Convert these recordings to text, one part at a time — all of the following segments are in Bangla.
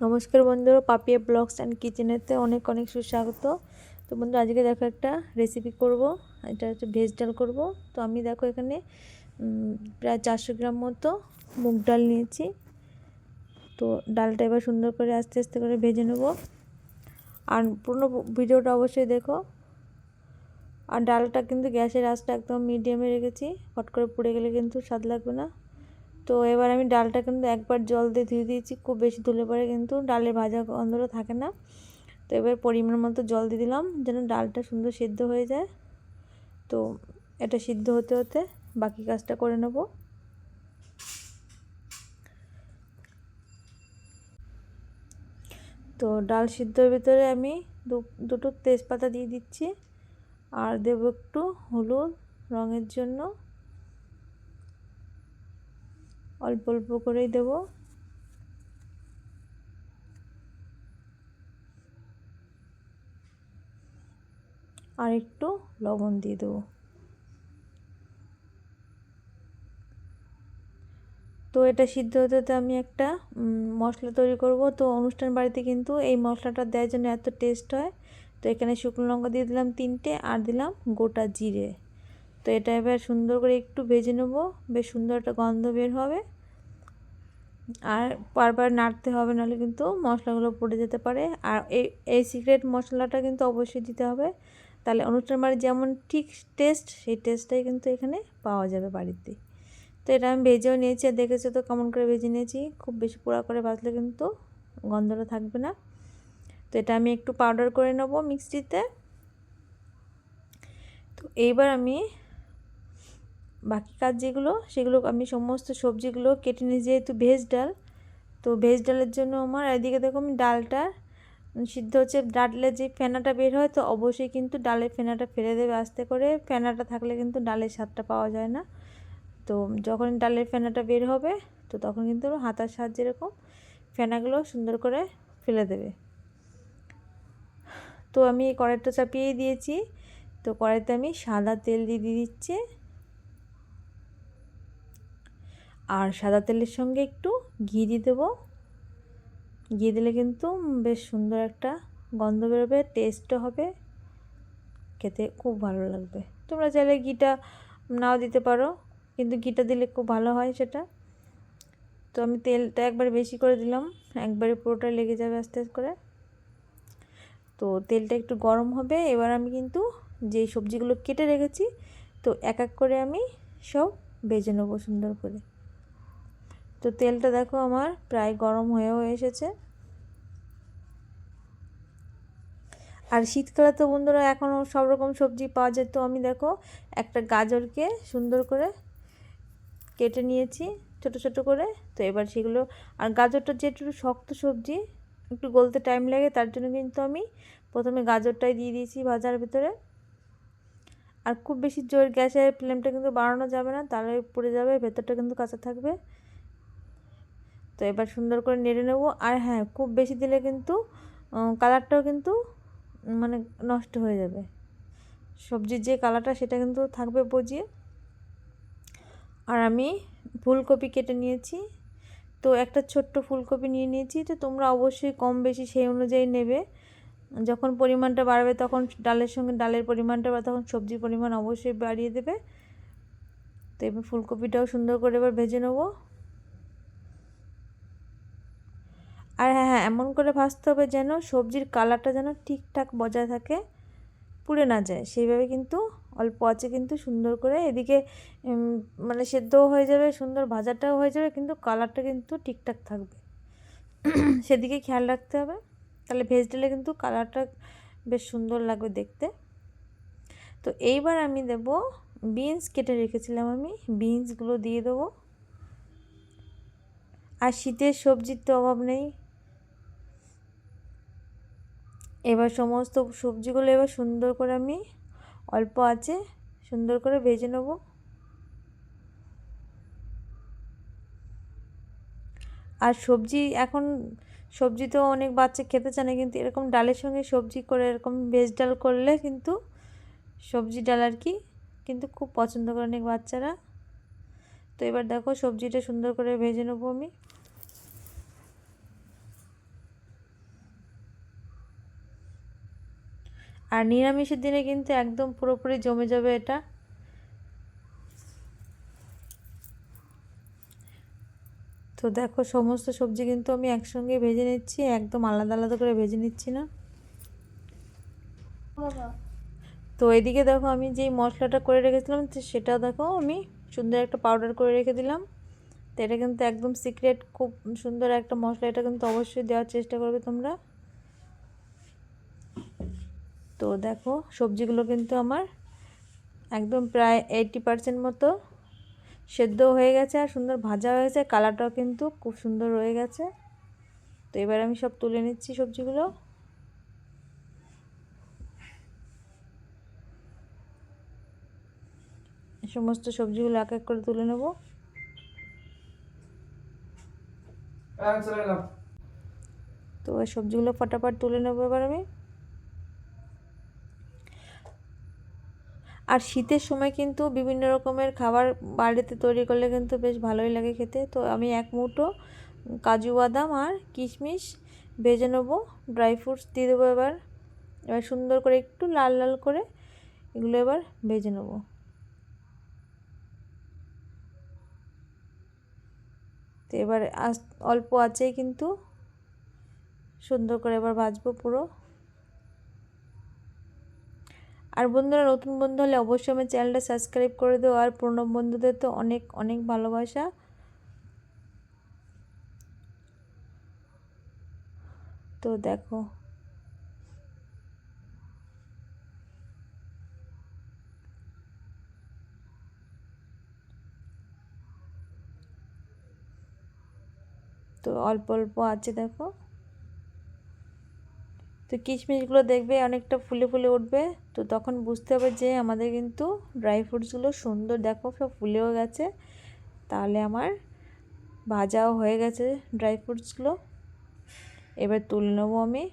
নমস্কার বন্ধুরা, পাপিয়া ব্লগস অ্যান্ড কিচেনেতে অনেক অনেক সুস্বাগত। তো বন্ধু আজকে দেখো একটা রেসিপি করব, এটা হচ্ছে ভেজ ডাল করব। তো আমি দেখো এখানে প্রায় চারশো গ্রাম মতো মুগ ডাল নিয়েছি। তো ডালটা এবার সুন্দর করে আস্তে আস্তে করে ভেজে নেব। আর পুরনো ভিডিওটা অবশ্যই দেখো। আর ডালটা কিন্তু গ্যাসের আঁচটা একদম মিডিয়ামে রেখেছি। হট করে পুড়ে গেলে কিন্তু স্বাদ লাগবে না। তো এবার আমি ডালটা কিন্তু একবার জল দিয়ে ধুয়ে দিয়েছি, খুব বেশি ধুলে পরে কিন্তু ডালের ভাজা গন্ধটা থাকে না। তো এবার পরিমাণ মতো জল দিয়ে দিলাম যেন ডালটা সুন্দর সিদ্ধ হয়ে যায়। তো এটা সিদ্ধ হতে হতে বাকি কাজটা করে নেব। তো ডাল সিদ্ধর ভিতরে আমি দুটো তেজপাতা দিয়ে দিচ্ছি আর দেব একটু হলুদ রঙের জন্য। অল্প অল্প করেই দেব। আর একটু লবণ দিয়ে দেবো। তো এটা সিদ্ধ হতে হতে আমি একটা মশলা তৈরি করব। তো অনুষ্ঠান বাড়িতে কিন্তু এই মশলাটা দেওয়ার জন্য এত টেস্ট হয়। তো এখানে শুকনো লঙ্কা দিয়ে দিলাম তিনটে আর দিলাম গোটা জিরে। তো এটা এবার সুন্দর করে একটু ভেজে নেব। বেশ সুন্দর একটা গন্ধ বের হবে। আর বারবার নাড়তে হবে, নাহলে কিন্তু মশলাগুলো পড়ে যেতে পারে। আর এই এই সিক্রেট মশলাটা কিন্তু অবশ্যই দিতে হবে। তাহলে অনুষ্ঠান বাড়ির যেমন ঠিক টেস্ট, সেই টেস্টটাই কিন্তু এখানে পাওয়া যাবে বাড়িতে। তো এটা আমি ভেজেও নিয়েছি, আর দেখেছ তো কেমন করে ভেজে নিয়েছি। খুব বেশি পোড়া করে ভাজলে কিন্তু গন্ধটা থাকবে না। তো এটা আমি একটু পাউডার করে নেব মিক্সিতে তো এইবার আমি বাকি কাজ যেগুলো, সেগুলো আমি সমস্ত সবজিগুলো কেটে নিয়ে যেহেতু ভেজ ডাল। তো ভেজ ডালের জন্য আমার এদিকে দেখো আমি ডালটা সিদ্ধ হচ্ছে ডালের যে ফেনাটা বের হয়, তো অবশ্যই কিন্তু ডালের ফেনাটা ফেলে দেবে আস্তে করে। ফেনাটা থাকলে কিন্তু ডালের স্বাদটা পাওয়া যায় না। তো যখন ডালের ফেনাটা বের হবে, তো তখন কিন্তু হাতার সাহায্যে এরকম ফেনাগুলো সুন্দর করে ফেলে দেবে। তো আমি কড়াইটা চাপিয়ে দিয়েছি। তো কড়াইতে আমি সাদা তেল দিয়ে দিচ্ছি। আর সাদা তেলের সঙ্গে একটু ঘি দিয়ে দেবো। ঘি দিলে কিন্তু বেশ সুন্দর একটা গন্ধ বেরোবে টেস্টও হবে, খেতে খুব ভালো লাগবে। তোমরা চাইলে ঘিটা নাও দিতে পারো, কিন্তু ঘিটা দিলে খুব ভালো হয় সেটা। তো আমি তেলটা একবার বেশি করে দিলাম, একবারে পুরোটা লেগে যাবে আস্তে আস্তে করে। তো তেলটা একটু গরম হবে, এবার আমি কিন্তু যেই সবজিগুলো কেটে রেখেছি, তো এক এক করে আমি সব ভেজে নেব সুন্দর করে। তো তেলটা দেখো আমার প্রায় গরম হয়েও এসেছে। আর শীতকালে তো বন্ধুরা এখনও সব রকম সবজি পাওয়া যায়। তো আমি দেখো একটা গাজরকে সুন্দর করে কেটে নিয়েছি ছোট ছোট করে। তো এবার সেগুলো আর গাজরটা যে একটু শক্ত সবজি, একটু গলতে টাইম লাগে, তার জন্য কিন্তু আমি প্রথমে গাজরটাই দিয়ে দিয়েছি ভাজার ভিতরে। আর খুব বেশি জোর গ্যাসের ফ্লেমটা কিন্তু বাড়ানো যাবে না, তাহলে পড়ে যাবে, ভেতরটা কিন্তু কাঁচা থাকবে। তো এবার সুন্দর করে নেড়ে নেব। আর হ্যাঁ খুব বেশি দিলে কিন্তু কালারটাও কিন্তু মানে নষ্ট হয়ে যাবে। সবজির যে কালারটা, সেটা কিন্তু থাকবে বজিয়ে আর আমি ফুলকপি কেটে নিয়েছি। তো একটা ছোট্ট ফুলকপি নিয়ে নিয়েছি, তো তোমরা অবশ্যই কম বেশি সেই অনুযায়ী নেবে। যখন পরিমাণটা বাড়বে, তখন ডালের সঙ্গে, ডালের পরিমাণটা বা তখন সবজির পরিমাণ অবশ্যই বাড়িয়ে দেবে। তো এবার ফুলকপিটাও সুন্দর করে এবার ভেজে নেব। আর হ্যাঁ হ্যাঁ এমন করে ভাজতে হবে যেন সবজির কালারটা যেন ঠিকঠাক বজায় থাকে, পুড়ে না যায়। সেইভাবে কিন্তু অল্প আছে কিন্তু সুন্দর করে। এদিকে মানে সেদ্ধও হয়ে যাবে, সুন্দর ভাজাটাও হয়ে যাবে, কিন্তু কালারটা কিন্তু ঠিকঠাক থাকবে। সেদিকে খেয়াল রাখতে হবে। তাহলে ভেজ দিলে কিন্তু কালারটা বেশ সুন্দর লাগবে দেখতে। তো এইবার আমি দেব বিনস, কেটে রেখেছিলাম আমি। বিনসগুলো দিয়ে দেবো। আর শীতের সবজির তো অভাব নেই। এবার সমস্ত সবজিগুলো এবার সুন্দর করে আমি অল্প আছে সুন্দর করে ভেজে নেব। আর সবজি এখন, সবজি তো অনেক বাচ্চা খেতে চায় না, কিন্তু এরকম ডালের সঙ্গে সবজি করে, এরকম ভেজ ডাল করলে কিন্তু সবজি ডাল আর কি কিন্তু খুব পছন্দ করে অনেক বাচ্চারা। তো এবার দেখো সবজিটা সুন্দর করে ভেজে নেব আমি। আর নিরামিষের দিনে কিন্তু একদম পুরোপুরি জমে যাবে এটা। তো দেখো সমস্ত সবজি কিন্তু আমি একসঙ্গে ভেজে নিচ্ছি, একদম আলাদা আলাদা করে ভেজে নিচ্ছি না। তো এদিকে দেখো আমি যেই মশলাটা করে রেখেছিলাম সেটা দেখো আমি সুন্দর একটা পাউডার করে রেখে দিলাম। তো এটা কিন্তু একদম সিক্রেট খুব সুন্দর একটা মশলা, এটা কিন্তু অবশ্যই দেওয়ার চেষ্টা করবে তোমরা। তো দেখো সবজিগুলো কিন্তু আমার একদম প্রায় এইটি পার্সেন্ট মতো সেদ্ধ হয়ে গেছে আর সুন্দর ভাজা হয়ে গেছে। কালারটাও কিন্তু খুব সুন্দর রয়ে গেছে। তো এবার আমি সব তুলে নিচ্ছি সবজিগুলো। সমস্ত সবজিগুলো এক এক করে তুলে নেব। তো ওই সবজিগুলো ফটাফট তুলে নেব এবার আমি। আর শীতের সময় কিন্তু বিভিন্ন রকমের খাবার বাড়িতে তৈরি করলে কিন্তু বেশ ভালোই লাগে খেতে। তো আমি এক মুঠো কাজু বাদাম আর কিশমিশ ভেজে নেব, ড্রাই ফ্রুটস দিয়ে দেবো এবার। এবার সুন্দর করে একটু লাল লাল করে এগুলো এবার ভেজে নেব। তো এবার অল্প আছেই কিন্তু সুন্দর করে এবার ভাজবো পুরো। আর বন্ধুরা, নতুন বন্ধু হলে অবশ্যই আমার চ্যানেলটা সাবস্ক্রাইব করে দেবো আর পুরনো বন্ধুদের তো অনেক অনেক ভালোবাসা। তো দেখো। তো অল্প অল্প আছে, দেখো। তো কিশমিশগুলো দেখবে অনেকটা ফুলে ফুলে উঠবে। তো তখন বুঝতে হবে যে আমাদের কিন্তু ড্রাই ফ্রুটসগুলো সুন্দর, দেখো সব ফুলেও গেছে। তাহলে আমার ভাজাও হয়ে গেছে ড্রাই ফ্রুটসগুলো এবার তুলে নেব আমি।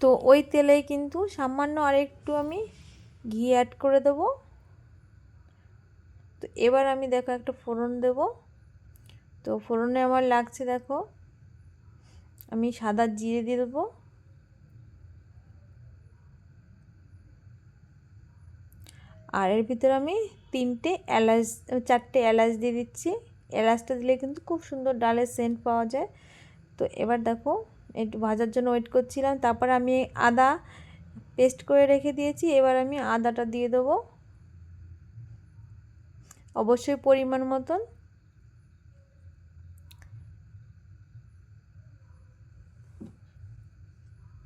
তো ওই তেলেই কিন্তু সামান্য আরেকটু আমি ঘি অ্যাড করে দেবো। তো এবার আমি দেখো একটা ফোড়ন দেব। তো ফোড়নে আমার লাগছে দেখো। আমি সাদা জিরে দিয়ে দেবো। আর এর ভিতরে আমি তিনটে এলাচ, চারটে এলাচ দিয়ে দিচ্ছি। এলাচটা দিলে কিন্তু খুব সুন্দর ডালের সেন্ট পাওয়া যায়। তো এবার দেখো, একটু ভাজার জন্য ওয়েট করছিলাম। তারপর আমি আদা পেস্ট করে রেখে দিয়েছি। এবার আমি আদাটা দিয়ে দেবো। অবশ্যই পরিমাণ মতন।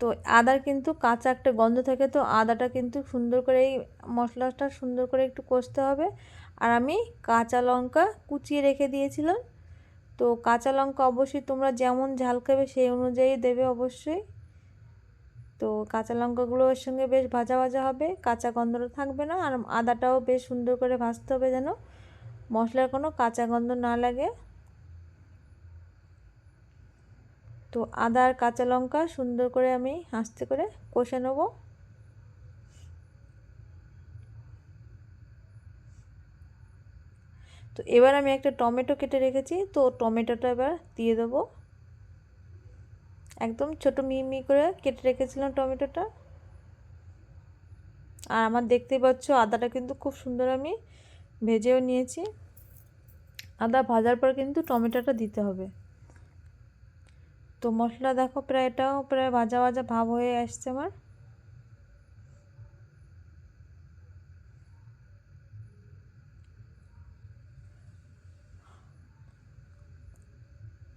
তো আদার কিন্তু কাঁচা একটা গন্ধ থাকে, তো আদাটা কিন্তু সুন্দর করে এই মশলাটা সুন্দর করে একটু কষতে হবে। আর আমি কাঁচা লঙ্কা কুচিয়ে রেখে দিয়েছিলাম। তো কাঁচা লঙ্কা অবশ্যই তোমরা যেমন ঝাল খাবে সেই অনুযায়ী দেবে অবশ্যই। তো কাঁচা লঙ্কাগুলো ওর সঙ্গে বেশ ভাজা ভাজা হবে, কাঁচা গন্ধটা থাকবে না। আর আদাটাও বেশ সুন্দর করে ভাজতে হবে যেন মশলার কোনো কাঁচা গন্ধ না লাগে। তো আদা আর কাঁচা লঙ্কা সুন্দর করে আমি আস্তে করে কষে নেব। তো এবার আমি একটা টমেটো কেটে রেখেছি, তো টমেটোটা এবার দিয়ে দেবো। একদম ছোটো মিহি করে কেটে রেখেছিলাম টমেটোটা। আর আমার দেখতেই পাচ্ছ আদাটা কিন্তু খুব সুন্দর আমি ভেজেও নিয়েছি। আদা ভাজার পর কিন্তু টমেটোটা দিতে হবে। তো মশলা দেখো প্রায় এটাও প্রায় ভাজা ভাজা ভাব হয়ে আসছে আমার।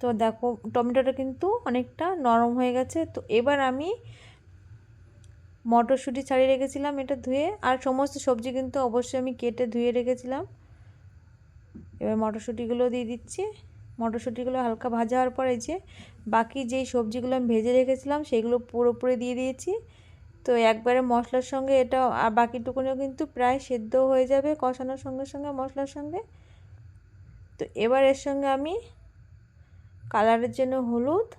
তো দেখো টমেটোটা কিন্তু অনেকটা নরম হয়ে গেছে। তো এবার আমি মটরশুঁটি ছাড়িয়ে রেখেছিলাম এটা ধুয়ে, আর সমস্ত সবজি কিন্তু অবশ্যই আমি কেটে ধুয়ে রেখেছিলাম। এবার মটরশুঁটিগুলো দিয়ে দিচ্ছি। মটরশুঁটিগুলো হালকা ভাজা হওয়ার পরে যে বাকি যেই সবজিগুলো আমি ভেজে রেখেছিলাম, সেগুলো পুরোপুরি দিয়ে দিয়েছি। তো একবারে মশলার সঙ্গে এটা, আর বাকিটুকুনিও কিন্তু প্রায় সেদ্ধ হয়ে যাবে কষানোর সঙ্গে সঙ্গে মশলার সঙ্গে। তো এবার এর সঙ্গে আমি কালারের জন্য হলুদ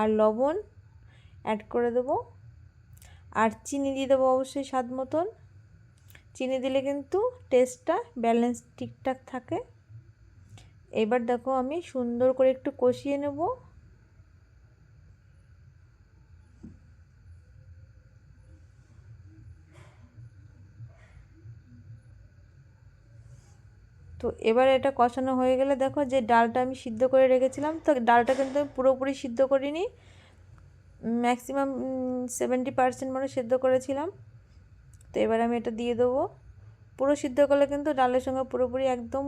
আর লবণ অ্যাড করে দেবো। আর চিনি দিয়ে দেবো অবশ্যই স্বাদ মতন। চিনি দিলে কিন্তু টেস্টটা ব্যালেন্স ঠিকঠাক থাকে। এবার দেখো আমি সুন্দর করে একটু কষিয়ে নেব। তো এবার এটা কষানো হয়ে গেলে দেখো যে ডালটা আমি সিদ্ধ করে রেখেছিলাম, তো ডালটা কিন্তু আমি পুরোপুরি সিদ্ধ করিনি। ম্যাক্সিমাম সেভেন্টি পার্সেন্ট মানে সিদ্ধ করেছিলাম। তো এবার আমি এটা দিয়ে দেবো। পুরো সিদ্ধ করলে কিন্তু ডালের সঙ্গে পুরোপুরি একদম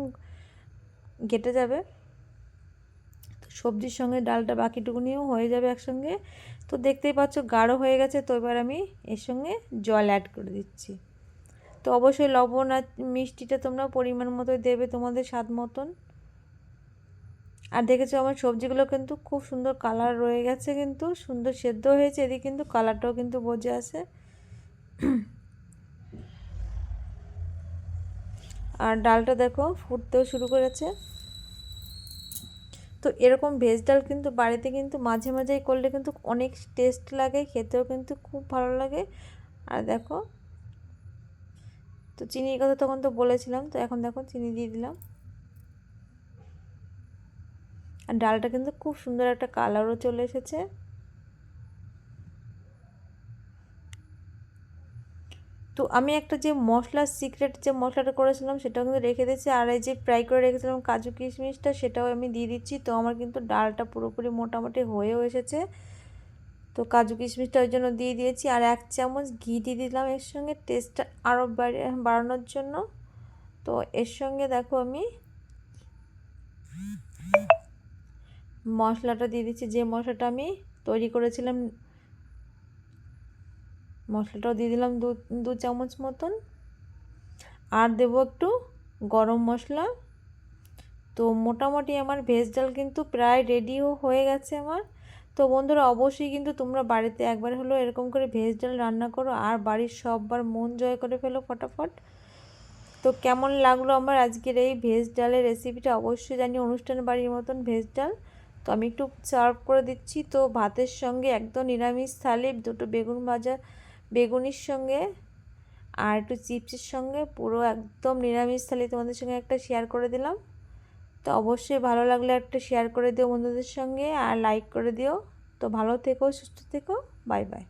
ঘেটে যাবে। তো সবজির সঙ্গে ডালটা বাকিটুকুনিও হয়ে যাবে একসঙ্গে। তো দেখতেই পাচ্ছ গাঢ় হয়ে গেছে, তো এবার আমি এর সঙ্গে জল অ্যাড করে দিচ্ছি। তো অবশ্যই লবণ আর মিষ্টিটা তোমরা পরিমাণ মতো দেবে তোমাদের স্বাদ মতন। আর দেখেছ আমার সবজিগুলো কিন্তু খুব সুন্দর কালার রয়ে গেছে কিন্তু, সুন্দর সেদ্ধ হয়েছে, এদিকে কিন্তু কালারটাও কিন্তু বোঝে আছে। আর ডালটা দেখো ফুটতেও শুরু করেছে। তো এরকম ভেজ ডাল কিন্তু বাড়িতে কিন্তু মাঝে মাঝেই করলে কিন্তু অনেক টেস্ট লাগে, খেতেও কিন্তু খুব ভালো লাগে। আর দেখো, তো চিনির কথা তখন তো বলেছিলাম, তো এখন দেখো চিনি দিয়ে দিলাম। আর ডালটা কিন্তু খুব সুন্দর একটা কালারও চলে এসেছে। তো আমি একটা যে মশলা সিক্রেট যে মশলাটা করেছিলাম, সেটাও কিন্তু রেখে দিয়েছি। আর এই যে ফ্রাই করে রেখেছিলাম কাজু কিশমিশটা, সেটাও আমি দিয়ে দিচ্ছি। তো আমার কিন্তু ডালটা পুরোপুরি মোটামুটি হয়েও এসেছে। তো কাজু কিশমিশটা ওই জন্য দিয়ে দিয়েছি। আর এক চামচ ঘি দিয়ে দিলাম এর সঙ্গে। টেস্টটা আরও বাড়ানোর জন্য। তো এর সঙ্গে দেখো আমি মশলাটা দিয়ে দিচ্ছি। যে মশলাটা আমি তৈরি করেছিলাম মশলাটাও দিয়ে দিলাম দু দু চামচ মতন। আর দেবো একটু গরম মশলা। তো মোটামুটি আমার ভেজ ডাল কিন্তু প্রায় রেডিও হয়ে গেছে আমার। তো বন্ধুরা, অবশ্যই কিন্তু তোমরা বাড়িতে একবার হলো এরকম করে ভেজ ডাল রান্না করো আর বাড়ির সববার মন জয় করে ফেলো ফটাফট। তো কেমন লাগল আমার আজকের এই ভেজ ডালের রেসিপিটা অবশ্যই জানি অনুষ্ঠান বাড়ির মতন ভেজ ডাল। তো আমি একটু সার্ভ করে দিচ্ছি। তো ভাতের সঙ্গে একদম নিরামিষ থালি দুটো বেগুন ভাজা বেগুনির সঙ্গে আর একটু চিপসের সঙ্গে পুরো একদম নিরামিষ থালি তোমাদের সঙ্গে একটা শেয়ার করে দিলাম। তো অবশ্যই ভালো লাগলে একটা শেয়ার করে দিও বন্ধুদের সঙ্গে আর লাইক করে দিও। তো ভালো থেকো, সুস্থ থেকো বাই বাই